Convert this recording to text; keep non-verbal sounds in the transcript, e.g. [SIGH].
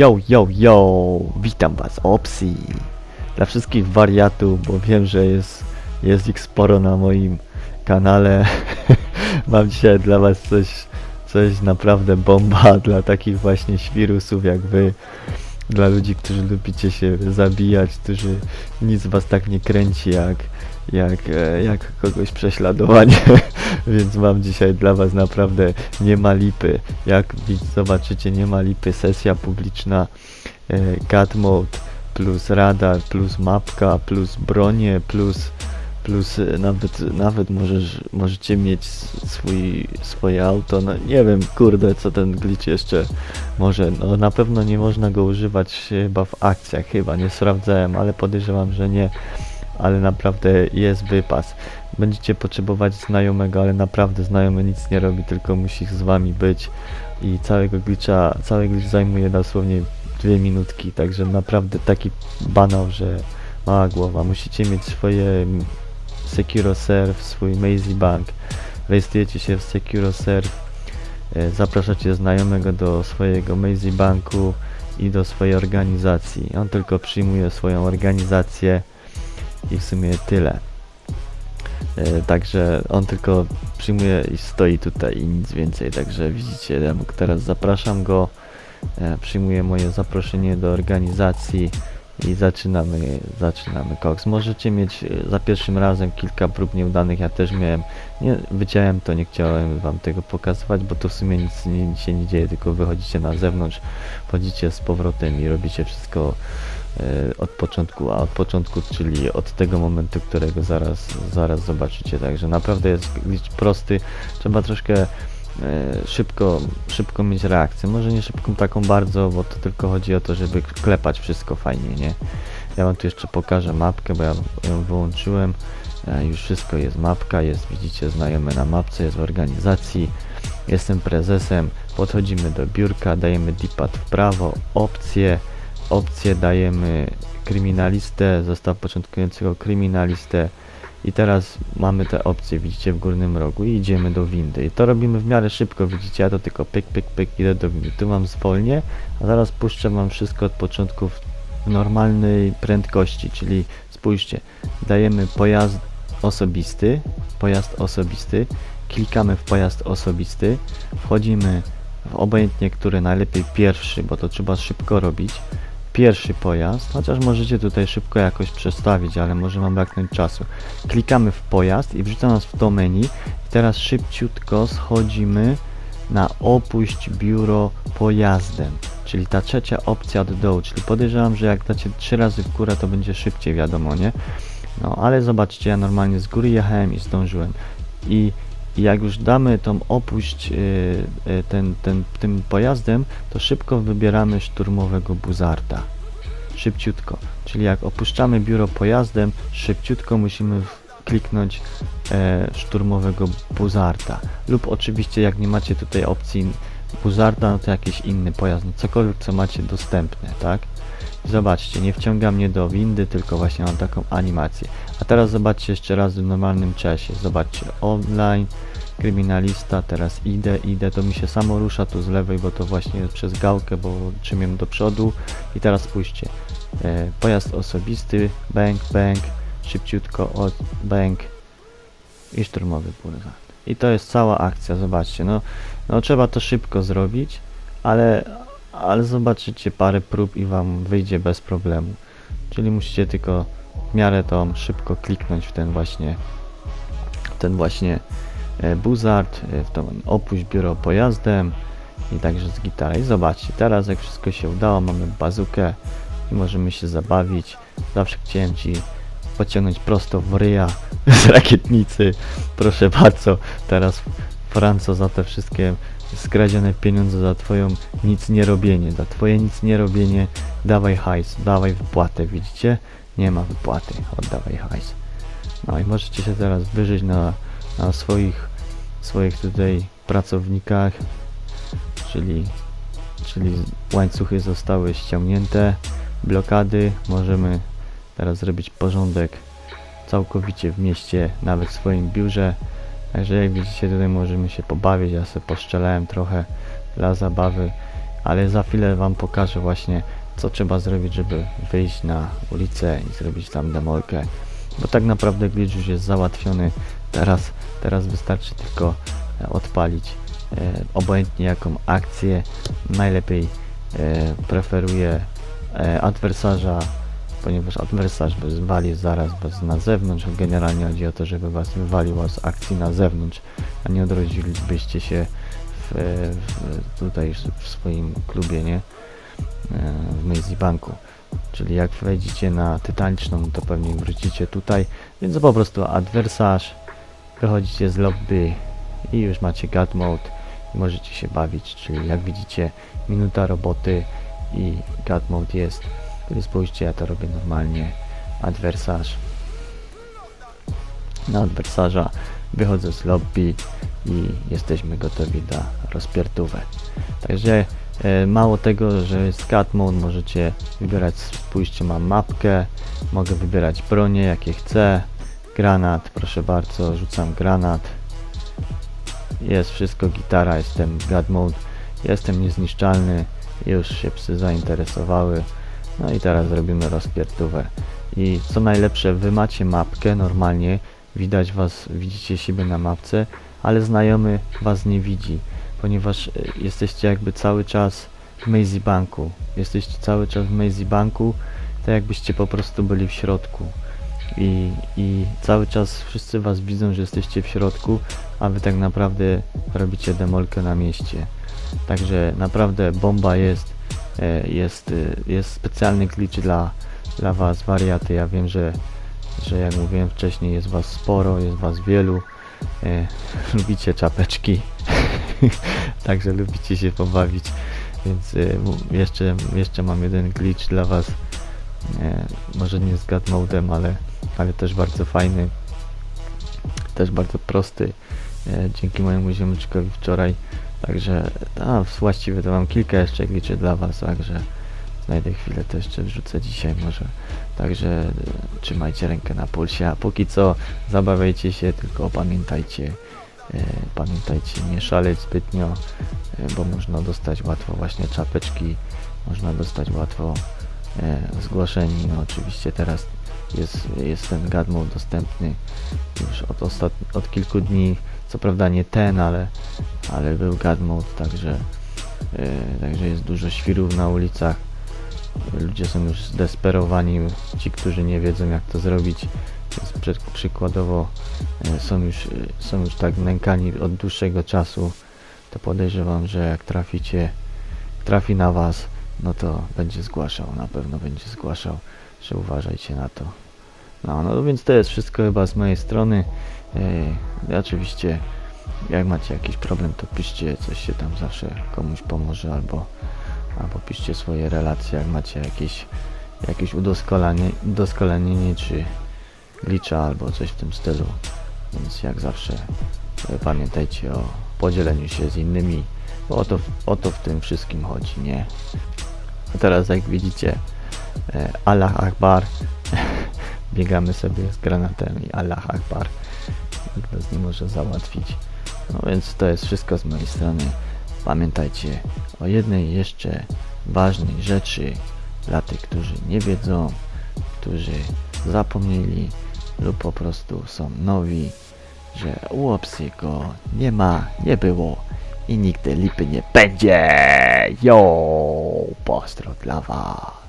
Yo, yo, yo! Witam was, Opsi! Dla wszystkich wariatów, bo wiem, że jest, jest ich sporo na moim kanale. [LAUGHS] Mam dzisiaj dla was coś, coś naprawdę bomba [LAUGHS] dla takich właśnie świrusów jak wy. Dla ludzi, którzy lubicie się zabijać, którzy nic was tak nie kręci jak, jak, e, jak kogoś prześladowanie. [LAUGHS] Więc mam dzisiaj dla was naprawdę nie ma lipy. Jak zobaczycie, nie ma lipy. Sesja publiczna, e, God Mode, plus radar, plus mapka, plus bronie, plus plus e, nawet, nawet możesz, możecie mieć swój, swoje auto, no nie wiem, kurde, co ten glitch jeszcze może, no na pewno nie można go używać chyba w akcjach, chyba, nie sprawdzałem, ale podejrzewam, że nie, ale naprawdę jest wypas. Będziecie potrzebować znajomego, ale naprawdę znajomy nic nie robi, tylko musi z wami być i całego glitcha, cały glitch zajmuje dosłownie dwie minutki, także naprawdę taki banał, że mała głowa. Musicie mieć swoje SecuroServe, swój Mazy Bank. Rejestrujecie się w SecuroServe, zapraszacie znajomego do swojego Mazy Banku i do swojej organizacji. On tylko przyjmuje swoją organizację i w sumie tyle. E, Także on tylko przyjmuje i stoi tutaj i nic więcej. Także widzicie, ja teraz zapraszam go, e, przyjmuję moje zaproszenie do organizacji i zaczynamy, zaczynamy koks. Możecie mieć e, za pierwszym razem kilka prób nieudanych, ja też miałem, nie, wyciąłem to, nie chciałem wam tego pokazywać, bo to w sumie nic, się nie dzieje, tylko wychodzicie na zewnątrz, wchodzicie z powrotem i robicie wszystko od początku, a od początku, czyli od tego momentu, którego zaraz, zaraz zobaczycie. Także naprawdę jest glitch prosty. Trzeba troszkę e, szybko, szybko mieć reakcję. Może nie szybką taką bardzo, bo to tylko chodzi o to, żeby klepać wszystko fajnie, nie? Ja wam tu jeszcze pokażę mapkę, bo ja ją wyłączyłem. E, Już wszystko jest mapka, jest widzicie znajomy na mapce, jest w organizacji. Jestem prezesem, podchodzimy do biurka, dajemy dipad w prawo, opcje, opcję dajemy kryminalistę, zostaw początkującego kryminalistę. I teraz mamy te opcje, widzicie w górnym rogu i idziemy do windy. I to robimy w miarę szybko, widzicie, ja to tylko pyk, pyk, pyk, idę do windy, tu mam zwolnię, a zaraz puszczę wam wszystko od początku w normalnej prędkości, czyli spójrzcie, dajemy pojazd osobisty, pojazd osobisty, klikamy w pojazd osobisty, wchodzimy w obojętnie który, najlepiej pierwszy, bo to trzeba szybko robić, pierwszy pojazd, chociaż możecie tutaj szybko jakoś przestawić, ale może mam braknąć czasu. Klikamy w pojazd i wrzuca nas w to menu teraz szybciutko schodzimy na opuść biuro pojazdem, czyli ta trzecia opcja od dołu, czyli podejrzewam, że jak dacie trzy razy w górę, to będzie szybciej, wiadomo, nie? No, ale zobaczcie, ja normalnie z góry jechałem i zdążyłem. I i jak już damy tą opuść y, y, ten, ten, tym pojazdem, to szybko wybieramy szturmowego buzarda. Szybciutko. Czyli jak opuszczamy biuro pojazdem, szybciutko musimy kliknąć e, szturmowego buzarda. Lub oczywiście jak nie macie tutaj opcji buzarda, no to jakiś inny pojazd, no cokolwiek co macie dostępne, tak? Zobaczcie, nie wciąga mnie do windy, tylko właśnie mam taką animację. A teraz zobaczcie jeszcze raz w normalnym czasie. Zobaczcie, online, kryminalista, teraz idę, idę, to mi się samo rusza tu z lewej, bo to właśnie przez gałkę, bo trzymiem do przodu. I teraz spójrzcie, e, pojazd osobisty, bank, bank, szybciutko od bank i szturmowy bulwar. I to jest cała akcja, zobaczcie, no, no trzeba to szybko zrobić, ale, ale zobaczycie parę prób i wam wyjdzie bez problemu. Czyli musicie tylko w miarę to szybko kliknąć w ten właśnie ten właśnie e, buzard, e, w tą opuść biuro pojazdem i także z gitara. I zobaczcie, teraz jak wszystko się udało, mamy bazukę i możemy się zabawić. Zawsze chciałem Ci pociągnąć prosto w ryja [LAUGHS] z rakietnicy. Proszę bardzo, teraz Franco za te wszystkie skradzione pieniądze za Twoją nic nie robienie, za Twoje nic nie robienie, dawaj hajs, dawaj wypłatę, widzicie? Nie ma wypłaty, oddawaj hajs. No i możecie się teraz wyżyć na, na swoich, swoich tutaj pracownikach, czyli, czyli łańcuchy zostały ściągnięte, blokady, możemy teraz zrobić porządek całkowicie w mieście, nawet w swoim biurze. Także jak widzicie tutaj możemy się pobawić, ja sobie poszczelałem trochę dla zabawy, ale za chwilę wam pokażę właśnie co trzeba zrobić, żeby wyjść na ulicę i zrobić tam demolkę. Bo tak naprawdę glitch już jest załatwiony. Teraz, teraz wystarczy tylko e, odpalić e, obojętnie jaką akcję. Najlepiej e, preferuję e, adwersarza, ponieważ adwersarz wywali zaraz was na zewnątrz. Generalnie chodzi o to, żeby was wywalił z akcji na zewnątrz, a nie odrodzilibyście się w, w, tutaj w swoim klubie, nie? E, w Mazy Banku. Czyli jak wejdziecie na tytaniczną, to pewnie wrócicie tutaj, więc po prostu adwersarz, wychodzicie z lobby i już macie God Mode i możecie się bawić, czyli jak widzicie minuta roboty i God Mode jest. Kiedy spójrzcie, ja to robię normalnie. Adwersarz. Na adwersarza wychodzę z lobby i jesteśmy gotowi na rozpierdówę. Także e, mało tego, że jest cat mode, możecie wybierać, spójrzcie, mam mapkę, mogę wybierać bronie jakie chcę, granat, proszę bardzo, rzucam granat, jest wszystko, gitara, jestem god mode, jestem niezniszczalny, już się psy zainteresowały, no i teraz zrobimy rozpierdówę. I co najlepsze, wy macie mapkę normalnie, widać was, widzicie siebie na mapce, ale znajomy was nie widzi, ponieważ e, jesteście jakby cały czas w Mazy Banku. Jesteście cały czas w Mazy Banku, tak jakbyście po prostu byli w środku. I, I cały czas wszyscy was widzą, że jesteście w środku, a wy tak naprawdę robicie demolkę na mieście. Także naprawdę bomba jest, jest, e, jest specjalny glitch dla, dla was, wariaty. Ja wiem, że, że jak mówiłem wcześniej, jest was sporo, jest was wielu. E, [LAUGHS] lubicie czapeczki, [LAUGHS] także lubicie się pobawić, więc e, jeszcze, jeszcze mam jeden glitch dla was. E, może nie z God ale, ale też bardzo fajny, też bardzo prosty. E, dzięki mojemu ziomeczkowi wczoraj. Także a, właściwie to mam kilka jeszcze glitchy dla was, także znajdę chwilę to jeszcze wrzucę dzisiaj może. Także e, trzymajcie rękę na pulsie, a póki co zabawiajcie się, tylko pamiętajcie, e, pamiętajcie nie szaleć zbytnio, e, bo można dostać łatwo właśnie czapeczki, można dostać łatwo e, zgłoszeni, no oczywiście teraz jest, jest ten gadmo dostępny już od, ostat... od kilku dni, co prawda nie ten, ale, ale był God Mode, także, e, także jest dużo świrów na ulicach. Ludzie są już zdesperowani, ci, którzy nie wiedzą jak to zrobić. Więc przykładowo e, są już, e, są już tak nękani od dłuższego czasu, to podejrzewam, że jak traficie, trafi na was, no to będzie zgłaszał, na pewno będzie zgłaszał, że uważajcie na to. No, no więc to jest wszystko chyba z mojej strony. Yy, oczywiście jak macie jakiś problem, to piszcie, coś się tam zawsze komuś pomoże, albo, albo piszcie swoje relacje, jak macie jakieś, jakieś udoskonalenie, udoskonalenie czy glitcha, albo coś w tym stylu. Więc jak zawsze e, pamiętajcie o podzieleniu się z innymi, bo o to, o to w tym wszystkim chodzi, nie? A teraz jak widzicie, e, Allah Akbar, [LAUGHS] biegamy sobie z granatem i Allah Akbar, nikt nie może załatwić. No więc to jest wszystko z mojej strony. Pamiętajcie o jednej jeszcze ważnej rzeczy dla tych, którzy nie wiedzą, którzy zapomnieli lub po prostu są nowi, że u Opsiego nie ma, nie było i nigdy lipy nie będzie. Jo, pozdro dla was.